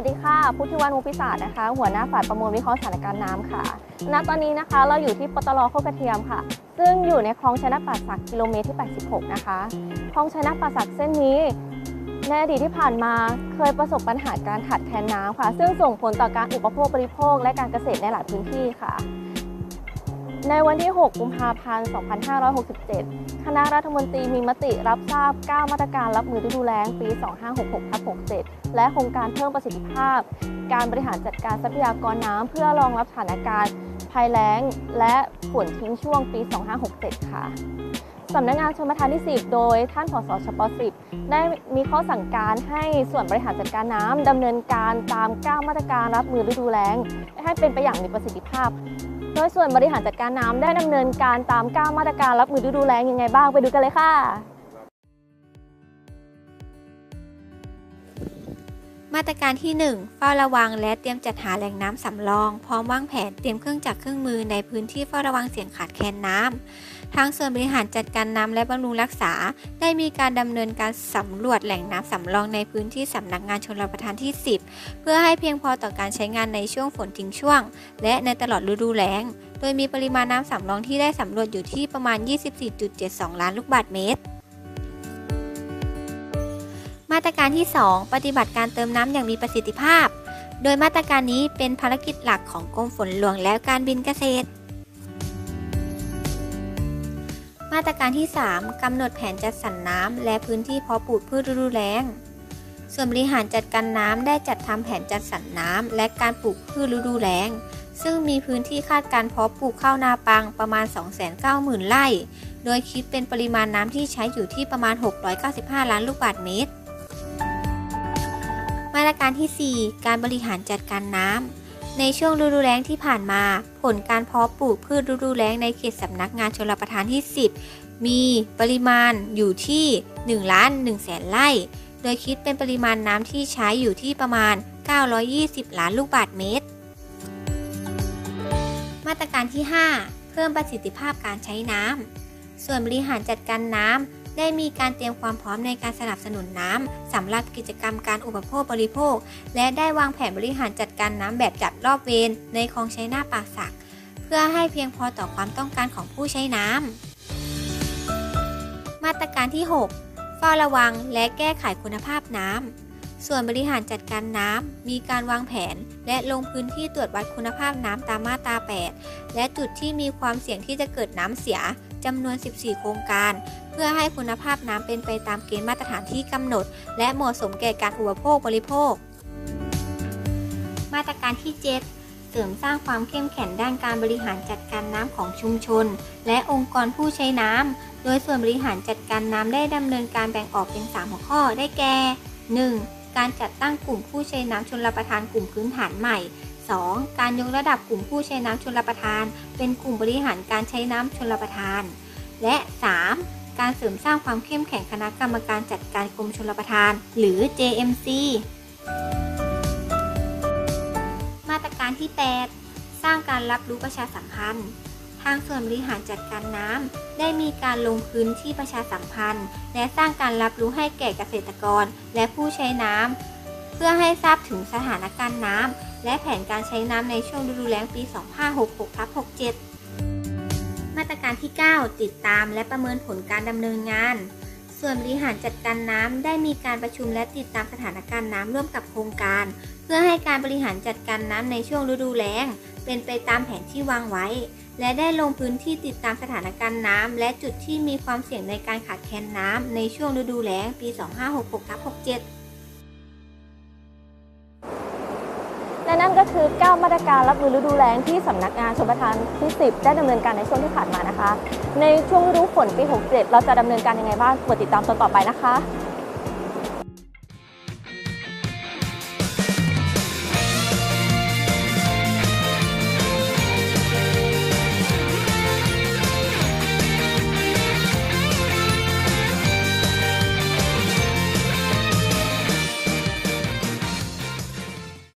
วัสดีค่ะ พุทธิวันมุพิศาสนะคะ หัวหน้าฝ่ายประมวลวิเคราะห์สถานการณ์น้ำค่ะ ณ ตอนนี้นะคะเราอยู่ที่ปตลโคกกระเทียมค่ะ ซึ่งอยู่ในคลองชนะป่าศักกิโลเมตรที่ 86 นะคะ คลองชนะป่าศักเส้นนี้ในอดีตที่ผ่านมาเคยประสบปัญหาการขาดแคลนน้ำค่ะ ซึ่งส่งผลต่อการอุปโภคบริโภคและการเกษตรในหลายพื้นที่ค่ะ ในวันที่ 6 กุมภาพันธ์ 2567 คณะรัฐมนตรีมีมติรับทราบ 9 มาตรการรับมือฤดูแล้งปี 2566ทับ67 และโครงการเพิ่มประสิทธิภาพ การบริหารจัดการทรัพยากรน้ำเพื่อรองรับสถานการณ์ภัยแล้ง และฝนทิ้งช่วงปี 2567 ค่ะสำนักงานชลประทานที่ 10 โดยท่านผสชป10 ได้มีข้อสั่งการให้ส่วนบริหารจัดการน้ำดำเนินการตาม 9 มาตรการรับมือฤดูแล้ง ให้เป็นไปอย่างมีประสิทธิภาพ โดยส่วนบริหารจัดการน้ำได้ดำเนินการตาม9มาตรการรับมือฤดูแล้งยังไงบ้างไปดูกันเลยค่ะ มาตรการที่ 1 เฝ้าระวังและเตรียมจัดหาแหล่งน้ำสำรอง พร้อมวางแผนเตรียมเครื่องจักรเครื่องมือในพื้นที่เฝ้าระวังเสี่ยงขาดแคลนน้ำ ทางส่วนบริหารจัดการน้ำและบำรุงรักษา ได้มีการดำเนินการสำรวจแหล่งน้ำสำรองในพื้นที่สำนักงานชลประทานที่ 10 เพื่อให้เพียงพอต่อการใช้งานในช่วงฝนทิ้งช่วง และในตลอดฤดูแล้ง โดยมีปริมาณน้ำสำรองที่ได้สำรวจอยู่ที่ประมาณ 24.72 ล้านลูกบาศก์เมตรมาตรการที่ 2 ปฏิบัติการเติมน้ำอย่างมีประสิทธิภาพ โดยมาตรการนี้เป็นภารกิจหลักของกรมฝนหลวงและการบินเกษตร มาตรการที่ 3กำหนดแผนจัดสรรน้ำและพื้นที่เพาะปลูกพืชฤดูแล้ง ส่วนบริหารจัดการน้ำได้จัดทำแผนจัดสรรน้ำและการปลูกพืชฤดูแล้ง ซึ่งมีพื้นที่คาดการเพาะปลูกข้าวนาปังประมาณ 290,000 ไร่ โดยคิดเป็นปริมาณน้ำที่ใช้อยู่ที่ประมาณ 695 ล้านลูกบาศก์เมตร มาตรการที่ 4 การบริหารจัดการน้ำ ในช่วงฤดูแล้งที่ผ่านมา ผลการเพาะปลูกพืชฤดูแล้งในเขตสำนักงานชลประทานที่ 10 มีปริมาณอยู่ที่1ล้าน1แสนไร่ โดยคิดเป็นปริมาณน้ำที่ใช้อยู่ที่ประมาณ 920 ล้านลูกบาศก์เมตร มาตรการที่ 5 เพิ่มประสิทธิภาพการใช้น้ำส่วนบริหารจัดการน้ำ ได้มีการเตรียมความพร้อมในการสนับสนุนน้ำสำหรับกิจกรรมการอุปโภคบริโภค และได้วางแผนบริหารจัดการน้ำแบบจัดรอบเวรในคลองใช้หน้าป่าสัก เพื่อให้เพียงพอต่อความต้องการของผู้ใช้น้ำมาตรการที่ 6 เฝ้าระวังและแก้ไขคุณภาพน้ำส่วนบริหารจัดการน้ำ มีการวางแผน และลงพื้นที่ตรวจวัดคุณภาพน้ำตามมาตรา 8 และจุดที่มีความเสี่ยงที่จะเกิดน้ำเสีย จำนวน 14 โครงการ เพื่อให้คุณภาพน้ำเป็นไปตามเกณฑ์มาตรฐานที่กำหนด และเหมาะสมแก่การอุปโภคบริโภค มาตรการที่ 7เสริมสร้างความเข้มแข็งด้านการบริหารจัดการน้ำของชุมชน และองค์กรผู้ใช้น้ำ โดยส่วนบริหารจัดการน้ำได้ดำเนินการแบ่งออกเป็น 3 หัวข้อได้แก่ 1. การจัดตั้งกลุ่มผู้ใช้น้ำชนรับประทานกลุ่มพื้นฐานใหม่ 2. การยกระดับกลุ่มผู้ใช้น้ำชนรับประทาน เป็นกลุ่มบริหารการใช้น้ำชนรับประทาน และ 3. การเสริมสร้างความเข้มแข็งคณะกรรมการจัดการกรมชลประทาน หรือ JMC มาตรการที่ 8 สร้างการรับรู้ประชาสัมพันธ์ ทางส่วนบริหารจัดการน้ำได้มีการลงพื้นที่ประชาสัมพันธ์ และสร้างการรับรู้ให้แก่เกษตรกรและผู้ใช้น้ำเพื่อให้ทราบถึงสถานการณ์น้ำ และแผนการใช้น้ำในช่วงฤดูแล้งปี 2566ทับ67 มาตรการที่ 9 ติดตามและประเมินผลการดำเนินงาน ส่วนบริหารจัดการน้ำได้มีการประชุมและติดตามสถานการณ์น้ำร่วมกับโครงการ เพื่อให้การบริหารจัดการน้ำในช่วงฤดูแล้ง เป็นไปตามแผนที่วางไว้ และได้ลงพื้นที่ติดตามสถานการณ์น้ำและจุดที่มีความเสี่ยงในการขาดแคลนน้ำในช่วงฤดูแล้งปี 2566ทับ67 คือ 9 มาตรการรับมือฤดูแล้งที่สำนักงานชลประทานที่ 10 ได้ดำเนินการในช่วงที่ผ่านมานะคะ ในช่วงฤดูฝนปี 67 เราจะดำเนินการยังไงบ้างโปรดติดตามตอนต่อไปนะคะ